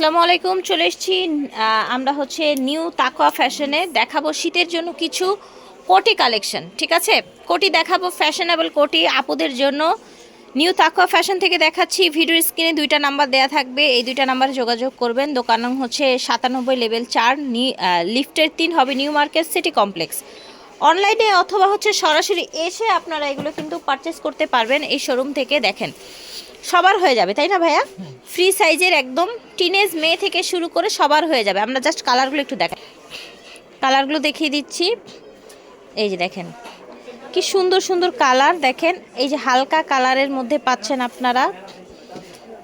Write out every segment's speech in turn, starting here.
আসসালামু আলাইকুম, চলে এসেছি আমরা হচ্ছে নিউ তাকোয়া ফ্যাশনে। দেখাবো শীতের জন্য কিছু কোটি কালেকশন, ঠিক আছে? কোটি দেখাবো ফ্যাশনেবল কোটি আপুদের জন্য। নিউ তাকোয়া ফ্যাশন থেকে দেখাচ্ছি ভিডিও স্ক্রিনে দুইটা নাম্বার দেয়া থাকবে, এই দুইটা নাম্বারে যোগাযোগ করবেন। দোকান হচ্ছে সাতানব্বই লেভেল চার লিফটের তিন হবে নিউ মার্কেট সিটি কমপ্লেক্স। অনলাইনে অথবা হচ্ছে সরাসরি এসে আপনারা এগুলো কিন্তু পারচেস করতে পারবেন এই শোরুম থেকে, দেখেন। সবার হয়ে যাবে, তাই না ভাইয়া? ফ্রি সাইজের একদম টিনেজ মেয়ে থেকে শুরু করে সবার হয়ে যাবে। আমরা জাস্ট কালারগুলো একটু দেখাই। কালারগুলো দেখিয়ে দিচ্ছি। এই যে দেখেন, কি সুন্দর সুন্দর কালার দেখেন। এই যে হালকা কালারের মধ্যে পাচ্ছেন আপনারা।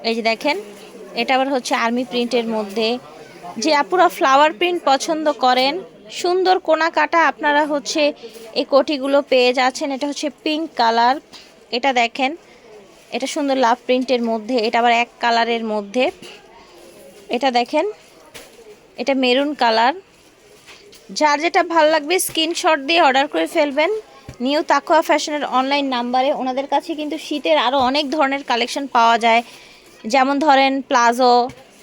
এই যে দেখেন, এটা আবার হচ্ছে আর্মি প্রিন্টের মধ্যে। যে আপুরা ফ্লাওয়ার প্রিন্ট পছন্দ করেন সুন্দর কোনা কাটা আপনারা হচ্ছে এই কোটিগুলো পেয়ে যাচ্ছেন। এটা হচ্ছে পিঙ্ক কালার এটা দেখেন, এটা সুন্দর লাভ প্রিন্টের মধ্যে, এটা আবার এক কালারের মধ্যে। এটা দেখেন, এটা মেরুন কালার যার যেটা ভালো লাগবে স্ক্রিনশট দিয়ে অর্ডার করে ফেলবেন। নিউ তাকুয়া ফ্যাশনের অনলাইন নাম্বারে ওনাদের কাছে কিন্তু শীতের আরও অনেক ধরনের কালেকশন পাওয়া যায়। যেমন ধরেন প্লাজো,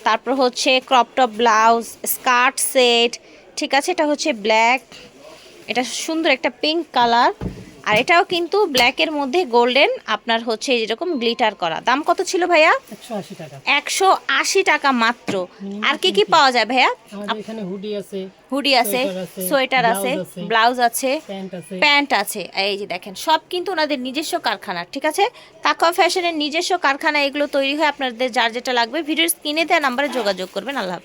তারপর হচ্ছে crop top blouse skirt set ঠিক আছে এটা হচ্ছে ব্ল্যাক এটা সুন্দর একটা পিঙ্ক কালার আর এটাও কিন্তু ব্ল্যাকের মধ্যে গোল্ডেন আপনার হচ্ছে যেরকম গ্লিটার করা। দাম কত ছিল ভাইয়া? একশো আশি টাকা। মাত্র। আর কি কি পাওয়া যায় ভাইয়া? হুডি আছে হুডি আছে সোয়েটার আছে, ব্লাউজ আছে, প্যান্ট আছে। এই যে দেখেন সব কিন্তু ওনাদের নিজস্ব কারখানা ঠিক আছে? তাকওয়া ফ্যাশনের নিজস্ব কারখানা এগুলো তৈরি হয় আপনাদের যার যেটা লাগবে ভিডিওর স্ক্রিনে দেওয়া নাম্বারে যোগাযোগ করবেন আল্লাহ।